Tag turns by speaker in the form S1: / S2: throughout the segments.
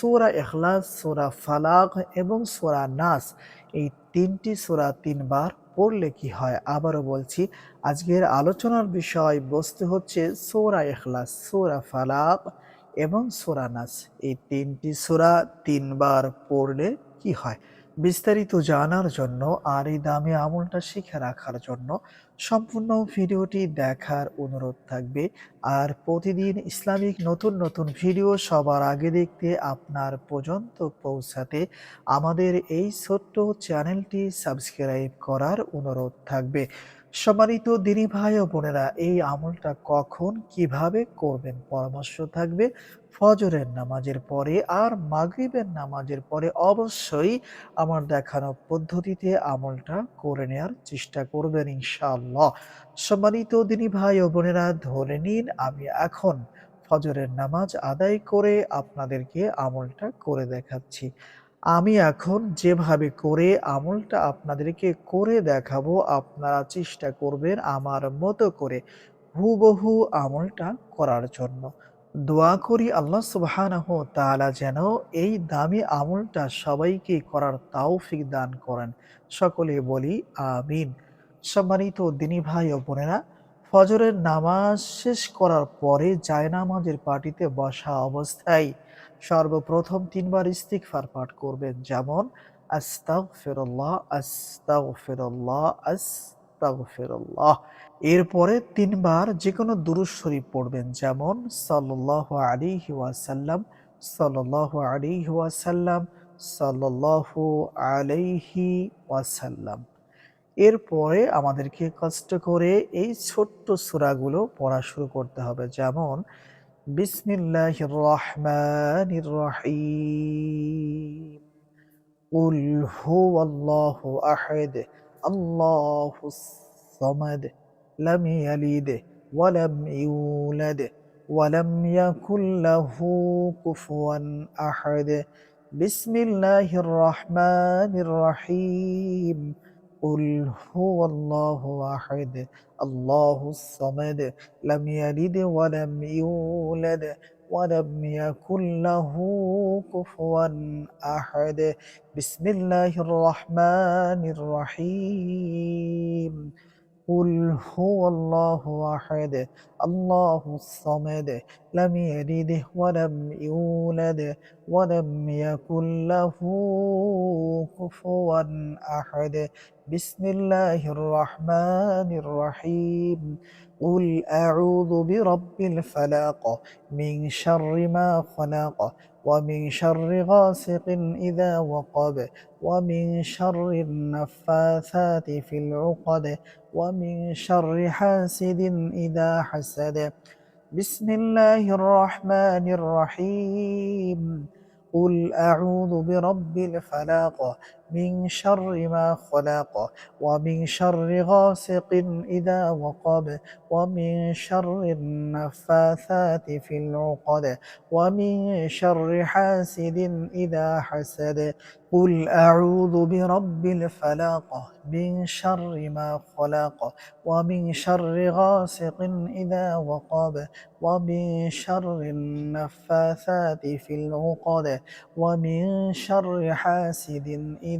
S1: সুরা এখলাস সুরা ফালাক এবং সুরা নাস এই তিনটি সুরা তিনবার পড়লে কি হয়? আবারও বলছি, আজকের আলোচনার বিষয় বস্তু হচ্ছে সোরা এখলাস সোরা ফালাক এবং সোরা নাস। এই তিনটি সোরা তিনবার পড়লে কি হয়? বিস্তারিত জানার জন্য আর এই দামি আমলটা শিখে রাখার জন্য সম্পূর্ণ ভিডিওটি দেখার অনুরোধ থাকবে। আর প্রতিদিন ইসলামিক নতুন নতুন ভিডিও সবার আগে দেখতে আপনার পর্যন্ত পৌঁছাতে আমাদের এই ছোট্ট চ্যানেলটি সাবস্ক্রাইব করার অনুরোধ থাকবে। সম্মানিত দিনী ভাই ও বোনেরা, এই আমলটা কখন, কীভাবে করবেন? পরামর্শ থাকবে ফজরের নামাজের পরে আর মাগরিবের নামাজের পরে অবশ্যই আমার দেখানো পদ্ধতিতে আমলটা করে নেওয়ার চেষ্টা করবেন ইনশাআল্লাহ। সম্মানিত দিনী ভাই ও বোনেরা, ধরে নিন আমি এখন ফজরের নামাজ আদায় করে আপনাদেরকে আমলটা করে দেখাচ্ছি। আমি এখন যেভাবে করে আমলটা আপনাদেরকে করে দেখাবো, আপনারা চেষ্টা করবেন আমার মতো করে হুবহু আমলটা করার জন্য। দোয়া করি আল্লাহ সুবহানাহ তালা যেন এই দামি আমলটা সবাইকে করার তাওফিক দান করেন। সকলে বলি আমিন। সম্মানিত দিনী ভাই ও বোনেরা ফজরের নামাজ শেষ করার পরে জায়নামাজের পাটিতে বসা অবস্থায় সর্বপ্রথম তিনবার ইস্তিগফার পাঠ করবেন। যেমন আস্তাউ ফেরোল্লাহ আস্তাউ আস্তাগফিরুল্লাহ আস্তাগফিরুল্লাহ আস্তাগফিরুল্লাহ। এরপরে তিনবার যে কোনো দুরুদ শরীফ পড়বেন। যেমন, সাল্লাল্লাহু আলাইহি ওয়াসাল্লাম, সাল্লাল্লাহু আলাইহি ওয়াসাল্লাম, সাল্লাল্লাহু আলাইহি ওয়াসাল্লাম। এরপরে আমাদেরকে কষ্ট করে এই ছোট্ট সুরাগুলো পড়া শুরু করতে হবে। যেমন বিসমিল্লাহ রহমান রহিম। উল হু আল্লাহ আহেদ, আল্লাহ সমাদ, লাম ইয়ালিদ ওয়ালাম ইউলাদ ওয়ালাম ইয়াকুল্লাহু কুফুয়ান আহাদ। বিসমিল্লাহির রহমানির রহিম। قل هو الله أحد الله الصمد لم يلد ولم يولد ولم يكن له كفوا أحد. بسم الله الرحمن الرحيم. قل هو الله أحد الله الصمد لم يلد ولم يولد ولم يكن له كفوا أحد. بسم الله الرحمن الرحيم. قل أعوذ برب الفلاق من شر ما خلق ومن شر غاسق إذا وقب ومن شر النفاثات في العقد ومن شر حاسد إذا حسد. بسم الله الرحمن الرحيم. قل أعوذ برب الفلاق من شر ما خلق ومن شر غاسق إذا وقب ومن شر النفاثات في العقد ومن شر حاسد إذا حسد. قل أعوذ برب الفلاق من شر ما خلق ومن شر غاسق إذا وقب ومن شر النفاثات في العقد ومن شر حاسد إذا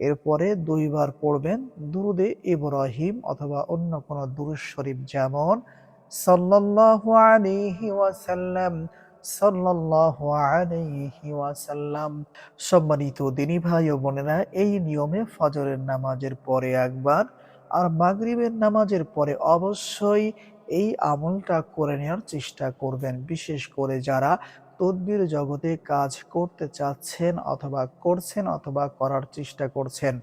S1: এরপরে দুইবার পড়বেন দুরুদে ইব্রাহিম অথবা অন্য কোনো দুরুদ শরীফ যেমন সাল্লাল্লাহু আলাইহি ওয়াসাল্লাম, সাল্লাল্লাহু আলাইহি ওয়াসাল্লাম। সম্মানিত দিনী ভাই ও বোনেরা, এই নিয়মে ফজরের নামাজের পরে একবার আর মাগরিবের নামাজের পরে অবশ্যই এই আমলটা করে নেওয়ার চেষ্টা করবেন। বিশেষ করে যারা তদবির জগতে কাজ করতে চাচ্ছেন অথবা করছেন অথবা করার চেষ্টা করছেন।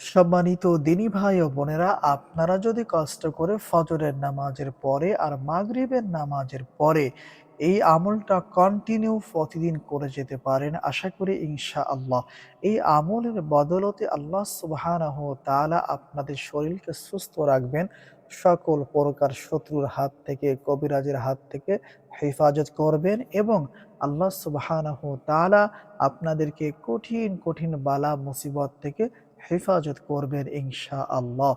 S1: সম্মানিত দিনী ভাই ও বোনেরা, আপনারা যদি কষ্ট করে ফজরের নামাজের পরে আর মাগরিবের নামাজের পরে এই আমলটা কন্টিনিউ প্রতিদিন করে যেতে পারেন, আশা করি ইনশা আল্লাহ এই আমলের বদলতে আল্লাহ সুবহানাহু ওয়া তাআলা আপনাদের শরীরকে সুস্থ রাখবেন সকল প্রকার শত্রুর হাত থেকে, কবিরাজের হাত থেকে হেফাজত করবেন এবং আল্লাহ সুবাহ আপনাদেরকে কঠিন কঠিন বালা, মুসিবত থেকে হেফাজত করবেন ইনশা আল্লাহ